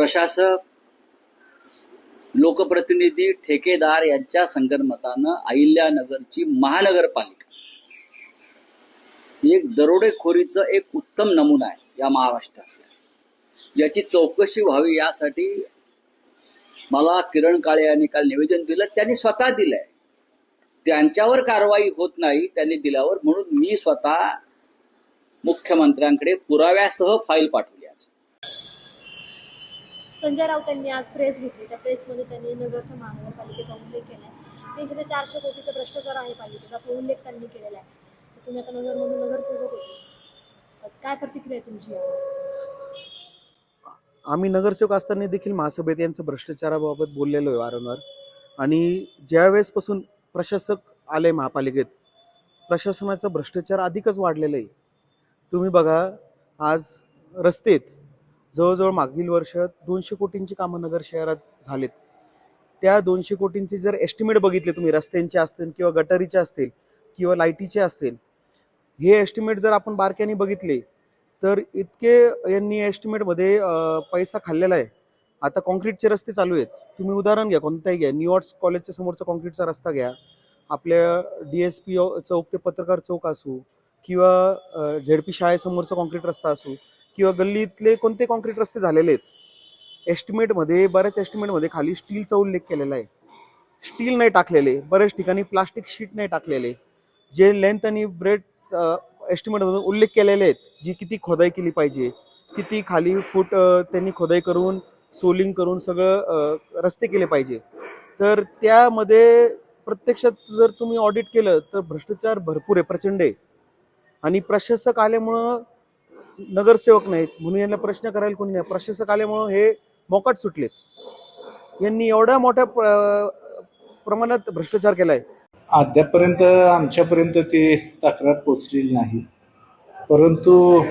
प्रशासक लोकप्रतिनिधी ठेकेदार यांच्या संगनमतानं अहिल्यानगरची महानगरपालिका. ही एक दरोडेखोरीचं एक उत्तम नमुना आहे या महाराष्ट्रातल्या याची चौकशी व्हावी यासाठी मला किरण काळे यांनी काल निवेदन दिलं. त्यांनी स्वतः दिलंय. त्यांच्यावर कारवाई होत नाही त्यांनी दिल्यावर म्हणून मी स्वतः मुख्यमंत्र्यांकडे पुराव्यासह फाईल पाठवली. संजय राऊत यांनी आज प्रेस घेतली. त्या प्रेसमध्ये त्यांनी नगरच्या महानगरपालिकेचा उल्लेख केला आहे. तीनशे ते चारशे कोटीचा भ्रष्टाचार आहे पालिकेत असा उल्लेख त्यांनी केलेला आहे. तर तुम्ही आता नगरमधून नगरसेवक होते. काय प्रतिक्रिया आहे तुमची आम्ही नगरसेवक असताना देखील महासभेत यांचं भ्रष्टाचाराबाबत बोललेलो आहे वारंवार. आणि ज्यावेळेसपासून प्रशासक आले महापालिकेत प्रशासनाचा भ्रष्टाचार अधिकच वाढलेला आहे. तुम्ही बघा आज रस्तेत जवळजवळ मागील वर्षात दोनशे कोटींची कामं नगर शहरात झालेत. त्या दोनशे कोटींचे जर एस्टिमेट बघितले तुम्ही रस्त्यांचे असतील किंवा गटारीचे असतील किंवा लाईटीचे असतील हे एस्टिमेट जर आपण बारक्याने बघितले तर इतके यांनी एस्टिमेटमध्ये पैसा खाल्लेला आहे. आता कॉन्क्रीटचे रस्ते चालू आहेत. तुम्ही उदाहरण घ्या कोणताही घ्या. न्यूयॉर्क्स कॉलेजच्या समोरचा कॉन्क्रीटचा रस्ता घ्या. आपल्या डी एस पी चौक ते पत्रकार चौक असू किंवा झेड पी शाळेसमोरचा कॉन्क्रीट रस्ता असू किंवा गल्लीतले कोणते कॉन्क्रीट रस्ते झालेले आहेत एस्टिमेटमध्ये बऱ्याच एस्टिमेटमध्ये खाली स्टीलचा उल्लेख केलेला आहे. स्टील नाही टाकलेले बऱ्याच ठिकाणी प्लास्टिक शीट नाही टाकलेले जे लेंथ आणि ब्रेड एस्टिमेटमधून उल्लेख केलेले आहेत जी किती खोदाई केली पाहिजे किती खाली फूट त्यांनी खोदाई करून सोलिंग करून सगळं रस्ते केले पाहिजे. तर त्यामध्ये प्रत्यक्षात जर तुम्ही ऑडिट केलं तर भ्रष्टाचार भरपूर आहे प्रचंड आहे. आणि प्रशासक आल्यामुळं नगरसेवक नाहीत म्हणून यांना प्रश्न करायला कोणी नाही. प्रशासक आल्यामुळं हे मोकाट सुटलेत. यांनी एवढ्या मोठ्या प्र- प्रमाणात भ्रष्टाचार केलाय. अद्यापर्यंत आमच्यापर्यंत ते तक्रार पोचलेली नाही. परंतु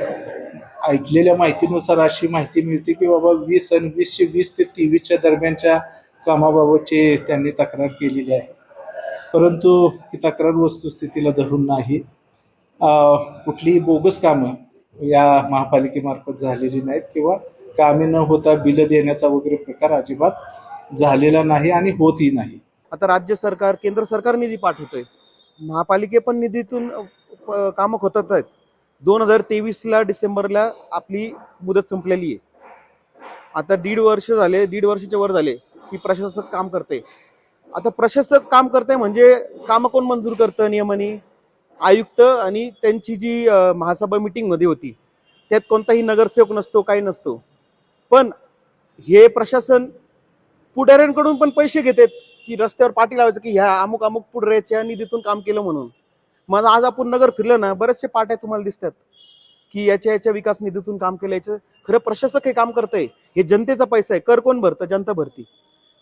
ऐकलेल्या माहितीनुसार अशी माहिती मिळते की बाबा वीस आणि वीसशे वीस ते तेवीसच्या दरम्यानच्या कामाबाबतचे त्यांनी तक्रार केलेली आहे. परंतु ही तक्रार वस्तुस्थितीला धरून नाही. कुठलीही बोगस कामं या महापालिकेमार्फत झालेली नाहीत किंवा कामे न होता बिलं देण्याचा वगैरे प्रकार अजिबात झालेला नाही आणि होतही नाही. आता राज्य सरकार केंद्र सरकार निधी पाठवतोय. महापालिके पण निधीतून कामं होतात आहेत. दोन हजार तेवीसला डिसेंबरला आपली मुदत संपलेली आहे. आता दीड वर्ष झाले दीड वर्षाच्या वर झाले की प्रशासक काम करते आता प्रशासक काम करते म्हणजे कामं कोण मंजूर करतं नियमाने? आयुक्त आणि त्यांची जी महासभा मीटिंगमध्ये होती त्यात कोणताही नगरसेवक नसतो काही नसतो. पण हे प्रशासन पुढाऱ्यांकडून पण पैसे घेतात की रस्त्यावर पाठी लावायचं की ह्या अमुक अमुक पुढऱ्याच्या निधीतून काम केलं म्हणून. मग आज आपण नगर फिरलं ना बरेचसे पाट्या तुम्हाला दिसतात की याच्या याच्या विकास निधीतून काम केलं याचं खरं प्रशासक हे काम करतंय. हे जनतेचा पैसा आहे कर कोण भरतं? जनता भरती.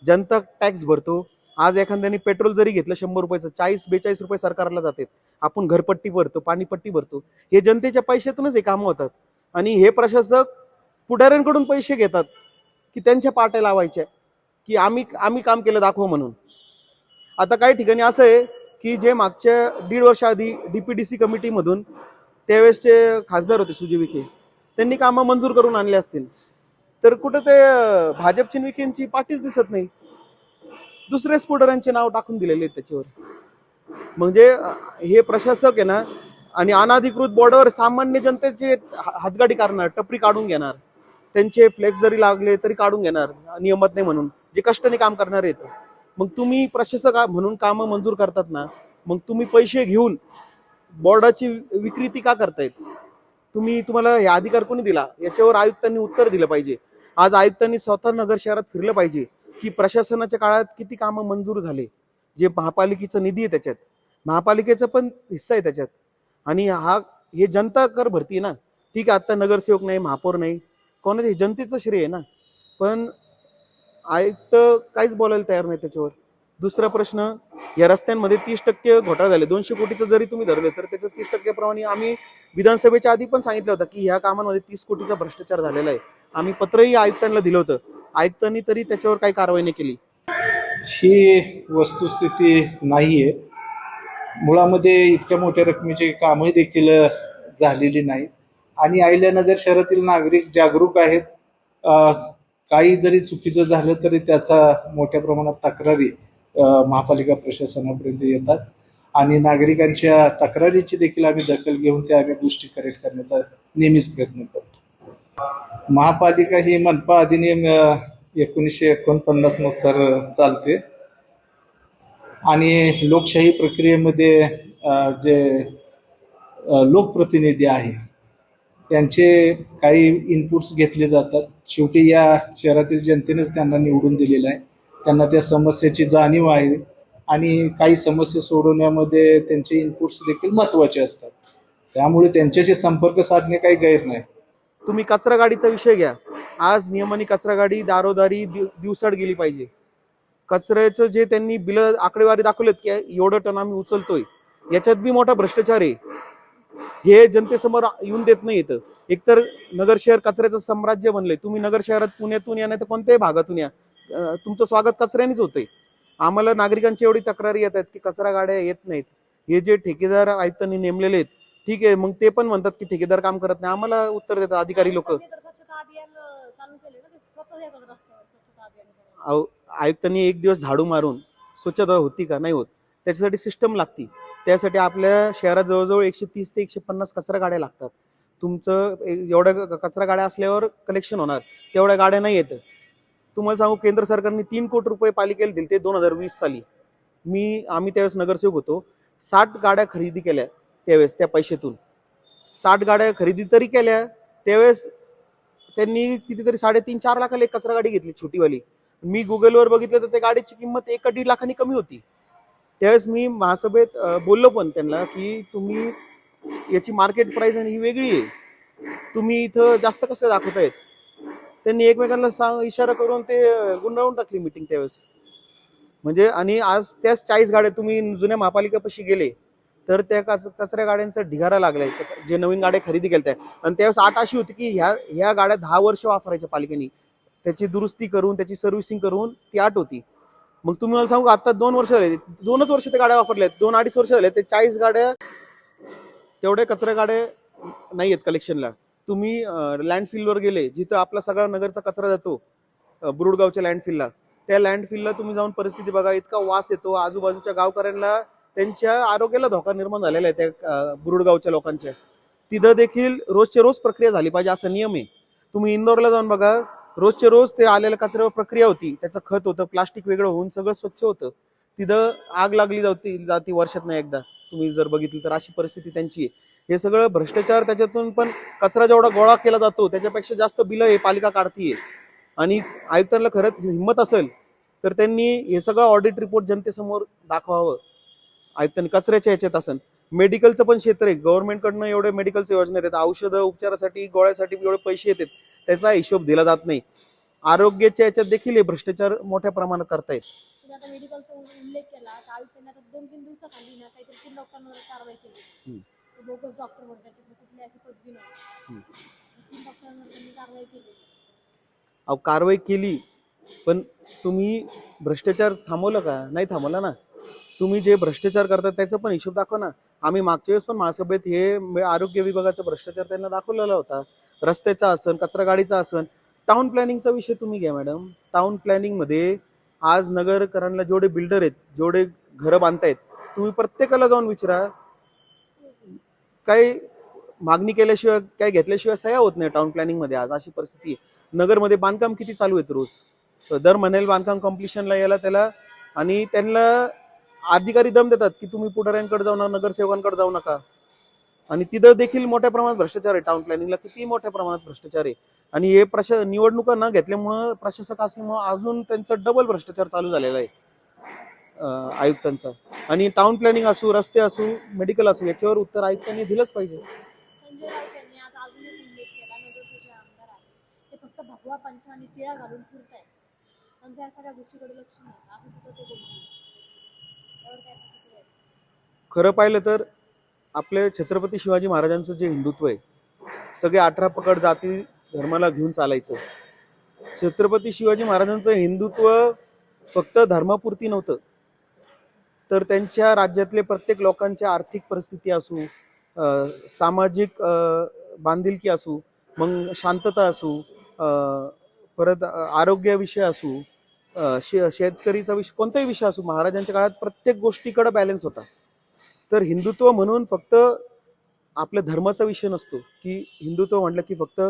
जनता टॅक्स भरतो आज एखाद्याने पेट्रोल जरी घेतलं शंभर रुपयाचं चाळीस बेचाळीस रुपये सरकारला जातात. आपण घरपट्टी भरतो पाणीपट्टी भरतो. हे जनतेच्या पैशातूनच हे कामं होतात. आणि हे प्रशासक पुढाऱ्यांकडून पैसे घेतात की त्यांच्या पाट्या लावायच्या की आम्ही आम्ही काम केलं दाखव म्हणून. आता काही ठिकाणी असं आहे की जे मागच्या दीड वर्ष आधी सी कमिटीमधून त्यावेळेसचे खासदार होते सुजय विखे त्यांनी कामं मंजूर करून आणले असतील. तर कुठं ते भाजप भाजपची विखेंची पाठीच दिसत नाही. दुसऱ्या स्फोटरांचे नाव टाकून दिलेले आहेत त्याच्यावर. म्हणजे हे प्रशासक आहे ना आणि अनाधिकृत बॉर्डरवर सामान्य जनतेचे हा- हातगाडी काढणार टपरी काढून घेणार. त्यांचे फ्लेक्स जरी लागले तरी काढून घेणार नियमत नाही म्हणून. जे कष्टाने काम करणार आहेत. मग तुम्ही प्रशासक म्हणून कामं मंजूर करतात ना मग तुम्ही पैसे घेऊन बोर्डाची विक्रीती का करतायत? तुम्ही तुम्हाला हे अधिकार कोणी दिला? याच्यावर आयुक्तांनी उत्तर दिलं पाहिजे. आज आयुक्तांनी स्वतः नगर शहरात फिरलं पाहिजे. की प्रशासनाच्या काळात किती कामं मंजूर झाले? जे महापालिकेचं निधी आहे त्याच्यात. महापालिकेचा पण हिस्सा आहे त्याच्यात. आणि हा हे जनता कर भरती आहे ना ठीक आहे आता नगरसेवक नाही महापौर नाही कोणाचे जनतेचं श्रेय आहे ना. पण आयुक्त काहीच बोलायला तयार नाही त्याच्यावर. दुसरा प्रश्न या रस्त्यांमध्ये तीस टक्के घोटाळा झाले. दोनशे कोटीचं जरी तुम्ही धरले तर त्याचं तीस टक्क्याप्रमाणे आम्ही विधानसभेच्या आधी पण सांगितलं होतं की ह्या कामांमध्ये तीस कोटीचा भ्रष्टाचार झालेला आहे. आम्ही पत्रही आयुक्तांना दिलं होतं. आयुक्तांनी तरी त्याच्यावर काही कारवाई नाही केली. ही वस्तुस्थिती नाही आहे मुळामध्ये इतक्या मोठ्या रकमेची कामही देखील झालेली नाही. आणि अहिल्यानगर शहरातील नागरिक जागरूक आहेत. काही जरी चुकीचं झालं तरी त्याचा मोठ्या प्रमाणात तक्रारी महापालिका प्रशासनापर्यंत येतात. आणि नागरिकांच्या तक्रारीची देखील आम्ही दखल घेऊन त्या आम्ही गोष्टी करेक्ट करण्याचा नेहमीच प्रयत्न करतो. महापालिका ही मनपा अधिनियम एकोणीसशे एकोणपन्नासनुसार चालते. आणि लोकशाही प्रक्रियेमध्ये जे लोकप्रतिनिधी आहे त्यांचे काही इनपुट्स घेतले जातात. शेवटी या शहरातील जनतेनेच त्यांना निवडून दिलेलं आहे. त्यांना त्या समस्येची जाणीव आहे. आणि काही समस्या सोडवण्यामध्ये त्यांचे इनपुट्स देखील महत्त्वाचे असतात. त्यामुळे त्यांच्याशी संपर्क साधणे काही गैर नाही. तुम्ही कचरा गाडीचा विषय घ्या. आज नियमाने कचरा गाडी दारोदारी दिव- दिवसाड गेली पाहिजे. कचऱ्याचं जे त्यांनी बिल आकडेवारी दाखवलेत की एवढं टन आम्ही उचलतोय याच्यात बी मोठा भ्रष्टाचार आहे. हे जनतेसमोर येऊन देत नाही येतं एकतर नगर शहर कचऱ्याचं साम्राज्य बनलंय. तुम्ही नगर शहरात पुण्यातून या नाही तर कोणत्याही भागातून या. तुमचं स्वागत कचऱ्यानेच होतंय. आम्हाला नागरिकांची एवढी तक्रारी येत आहेत की कचरा गाड्या येत नाहीत. हे जे ठेकेदार आयुक्तांनी नेमलेले आहेत ठीक आहे मग ते पण म्हणतात की ठेकेदार काम करत नाही. आम्हाला उत्तर देतात अधिकारी लोक. आयुक्तांनी एक दिवस झाडू मारून स्वच्छता होती का? नाही होत. त्याच्यासाठी सिस्टम लागती. त्यासाठी आपल्या शहरात जवळजवळ एकशे तीस ते एकशे पन्नास कचरा गाड्या लागतात. तुमचं एवढ्या कचरा गाड्या असल्यावर कलेक्शन होणार. तेवढ्या गाड्या नाही येत. तुम्हाला सांगू केंद्र सरकारने तीन कोटी रुपये पालिकेला दिले ते दोन हजार वीस साली. मी आम्ही त्यावेळेस नगरसेवक होतो. साठ गाड्या खरेदी केल्या. त्यावेळेस त्या पैशातून. साठ गाड्या खरेदी तरी केल्या त्यावेळेस त्यांनी कितीतरी साडेतीन चार लाखाला एक कचरा गाडी घेतली छोटीवाली. मी गुगलवर बघितलं तर त्या गाडीची किंमत एक दीड लाखांनी कमी होती. त्यावेळेस मी महासभेत बोललो पण त्यांना की तुम्ही याची मार्केट प्राइस आणि ही वेगळी आहे. तुम्ही इथं जास्त कसं दाखवतायत? त्यांनी एकमेकांना सांग इशारा करून ते गुंडाळून टाकली मिटिंग त्यावेळेस. म्हणजे आणि आज त्याच चाळीस गाड्या तुम्ही जुन्या महापालिकेपाशी गेले तर त्या कच कचऱ्या गाड्यांचा ढिगारा लागलाय. जे नवीन गाड्या खरेदी केल्या आणि त्यावेळेस आठ अशी होती की ह्या ह्या गाड्या दहा वर्ष वापरायच्या पालिकेने. त्याची दुरुस्ती करून त्याची सर्व्हिसिंग करून ती आठ होती. मग तुम्ही मला सांगू आता दोन वर्ष झाले. दोनच वर्ष त्या गाड्या वापरल्या दोन अडीच वर्ष झाले. ते चाळीस गाड्या तेवढ्या कचऱ्या गाड्या नाही आहेत कलेक्शनला तुम्ही लँडफिलवर गेले जिथं आपला सगळा नगरचा कचरा जातो बुरुडगावच्या लँडफिलला त्या लँडफिलला तुम्ही जाऊन परिस्थिती बघा. इतका वास येतो. आजूबाजूच्या गावकऱ्यांना त्यांच्या आरोग्याला धोका निर्माण झालेला आहे त्या बुरुडगावच्या लोकांच्या तिथं देखील रोजच्या रोज प्रक्रिया झाली पाहिजे असा नियम आहे. तुम्ही इंदोरला जाऊन बघा रोजच्या रोज ते आलेल्या कचऱ्यावर प्रक्रिया होती. त्याचं खत होतं प्लास्टिक वेगळं होऊन सगळं स्वच्छ होतं. तिथं आग लागली जाती जाती वर्षात नाही एकदा. तुम्ही जर बघितलं तर अशी परिस्थिती त्यांची आहे. हे सगळं भ्रष्टाचार त्याच्यातून पण कचरा जेवढा गोळा केला जातो त्याच्यापेक्षा जास्त बिलं हे पालिका काढतीये. आणि आयुक्तांना खरंच हिंमत असेल तर त्यांनी हे सगळं ऑडिट रिपोर्ट जनतेसमोर दाखवावं. आयुक्तांनी कचऱ्याच्या ह्याच्यात असेल मेडिकलचं पण क्षेत्र आहे. गव्हर्नमेंटकडनं एवढे मेडिकलच्या योजना येतात औषधं उपचारासाठी गोळ्यासाठी एवढे पैसे येतात. त्याचा हिशोब दिला जात नाही. आरोग्याच्या याच्यात देखील हे भ्रष्टाचार मोठ्या प्रमाणात करतायत. मेडिकलचा त्यांनी कारवाई केली पण तुम्ही भ्रष्टाचार थांबवलं का? नाही थांबवलं ना? तुम्ही जे भ्रष्टाचार करता त्याचा पण हिशोब दाखवा ना. आम्ही मागच्या वेळेस पण महासभेत हे आरोग्य विभागाचा भ्रष्टाचार त्यांना दाखवलेला होता. रस्त्याचा असन कचरा गाडीचा असन टाउन प्लॅनिंगचा विषय तुम्ही घ्या मॅडम टाउन प्लॅनिंगमध्ये आज नगरकरांना जेवढे बिल्डर आहेत जेवढे घरं बांधतायत तुम्ही प्रत्येकाला जाऊन विचारा. काही मागणी केल्याशिवाय काय घेतल्याशिवाय सह्या होत नाही टाउन प्लॅनिंगमध्ये आज अशी परिस्थिती आहे. नगरमध्ये बांधकाम किती चालू आहेत रोज? तर दर महिन्याला बांधकाम कॉम्प्लिशनला यायला त्याला आणि त्यांना अधिकारी दम देतात की तुम्ही पुढाऱ्यांकडे जाऊ नका नगरसेवकांकडे जाऊ नका. आणि तिथं देखील मोठ्या प्रमाणात भ्रष्टाचार आहे टाउन प्लॅनिंगला किती मोठ्या प्रमाणात भ्रष्टाचार आहे. आणि हे प्रशा निवडणुका न घेतल्यामुळं प्रशासक असल्यामुळं अजून त्यांचा डबल भ्रष्टाचार चालू झालेला आहे आयुक्तांचा. आणि टाउन प्लॅनिंग असू रस्ते असू मेडिकल असू याच्यावर उत्तर आयुक्तांनी दिलंच पाहिजे. भगवा पंचा आणि टिळा घालून फिरतायत. त्यांच्या या सगळ्या गोष्टीकडे लक्ष नाही आता सुद्धा ते बोलले त्यावर काय प्रतिक्रिया आहे? खरं पाहिलं तर आपले छत्रपती शिवाजी महाराजांचं जे हिंदुत्व आहे सगळे अठरा पकड जाती धर्माला घेऊन चालायचं. छत्रपती शिवाजी महाराजांचं हिंदुत्व फक्त धर्मापुरती नव्हतं. तर त्यांच्या राज्यातले प्रत्येक लोकांच्या आर्थिक परिस्थिती असू अं, सामाजिक बांधिलकी असू मग शांतता असू अं, परत अ, असू शेतकरीचा विषय कोणताही विषय असो महाराजांच्या काळात प्रत्येक गोष्टीकडे बॅलन्स होता. तर हिंदुत्व म्हणून फक्त आपल्या धर्माचा विषय नसतो की हिंदुत्व म्हटलं की फक्त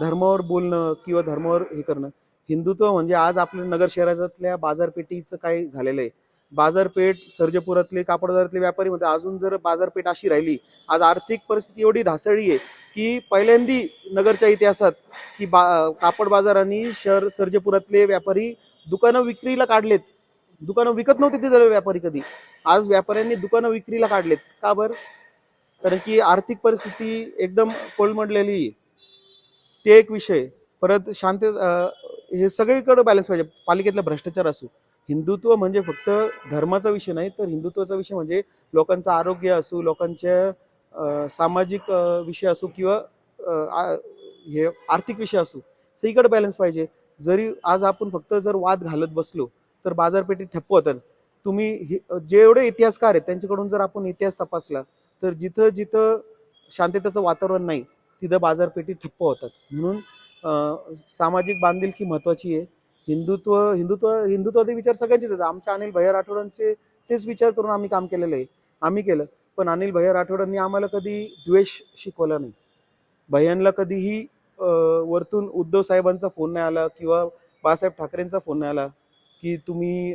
धर्मावर बोलणं किंवा धर्मावर हे करणं. हिंदुत्व म्हणजे आज आपल्या नगर शहरातल्या बाजारपेठीचं काय झालेलं आहे. बाजारपेठ सर्जपुरातले कापडदारातले व्यापारी मध्ये अजून जर बाजारपेठ अशी राहिली आज आर्थिक परिस्थिती एवढी ढासळली आहे की पहिल्यांदी नगरच्या इतिहासात की बा कापड बाजार आणि शहर सर्जपुरातले व्यापारी दुकानं विक्रीला काढलेत. दुकानं विकत नव्हते तिथे व्यापारी कधी. आज व्यापाऱ्यांनी दुकानं विक्रीला काढलेत. का बरं? कारण की आर्थिक परिस्थिती एकदम कोलमडलेली आहे. ते एक विषय. परत शांत हे सगळीकडे बॅलन्स पाहिजे. पालिकेतला भ्रष्टाचार असू. हिंदुत्व म्हणजे फक्त धर्माचा विषय नाही तर हिंदुत्वाचा विषय म्हणजे लोकांचं आरोग्य असू लोकांच्या सामाजिक विषय असू किंवा हे आर्थिक विषय असू. सगळीकडे बॅलन्स पाहिजे. जरी आज आपण फक्त जर वाद घालत बसलो तर बाजारपेठेत ठप्प होतात. तुम्ही हे- जेवढे इतिहासकार आहेत त्यांच्याकडून जर आपण इतिहास तपासला तर जिथं जिथं शांततेचं वातावरण नाही तिथं बाजारपेठी ठप्प होतात. म्हणून सामाजिक बांधिलकी महत्वाची आहे. हिंदुत्व हिंदुत्व हिंदुत्वाचे विचार सगळ्यांचेच आहेत. आमच्या अनिल भैया राठोडांचे तेच विचार करून आम्ही काम केलेलं आहे. आम्ही केलं. पण अनिल भैया राठोडांनी आम्हाला कधी द्वेष शिकवला नाही. भैयांना कधीही वरतून उद्धव साहेबांचा फोन नाही आला किंवा बाळासाहेब ठाकरेंचा फोन नाही आला की तुम्ही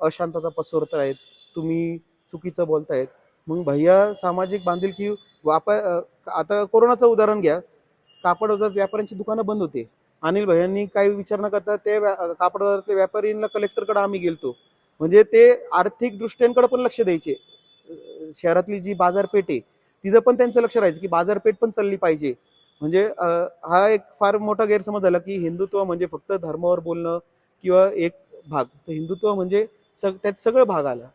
अशांतता पसरत आहेत तुम्ही चुकीचं बोलतायत. मग भैया सामाजिक बांधिलकी वापर आता कोरोनाचं उदाहरण घ्या. कापड बाजारात व्यापाऱ्यांची दुकानं बंद होते. अनिल भैयांनी काही विचार न करता ते व्या- कापड बाजारातल्या व्यापारींना कलेक्टरकडे आम्ही गेलतो. म्हणजे ते आर्थिक दृष्ट्यांकडे पण लक्ष द्यायचे. शहरातली जी बाजारपेठ आहे तिथं पण त्यांचं लक्ष राहायचं की बाजारपेठ पण चालली पाहिजे. म्हणजे हा एक फार मोठा गैरसमज झाला की हिंदुत्व म्हणजे फक्त धर्मावर बोलणं किंवा एक भाग. तर हिंदुत्व म्हणजे सग त्यात सगळं भाग आला.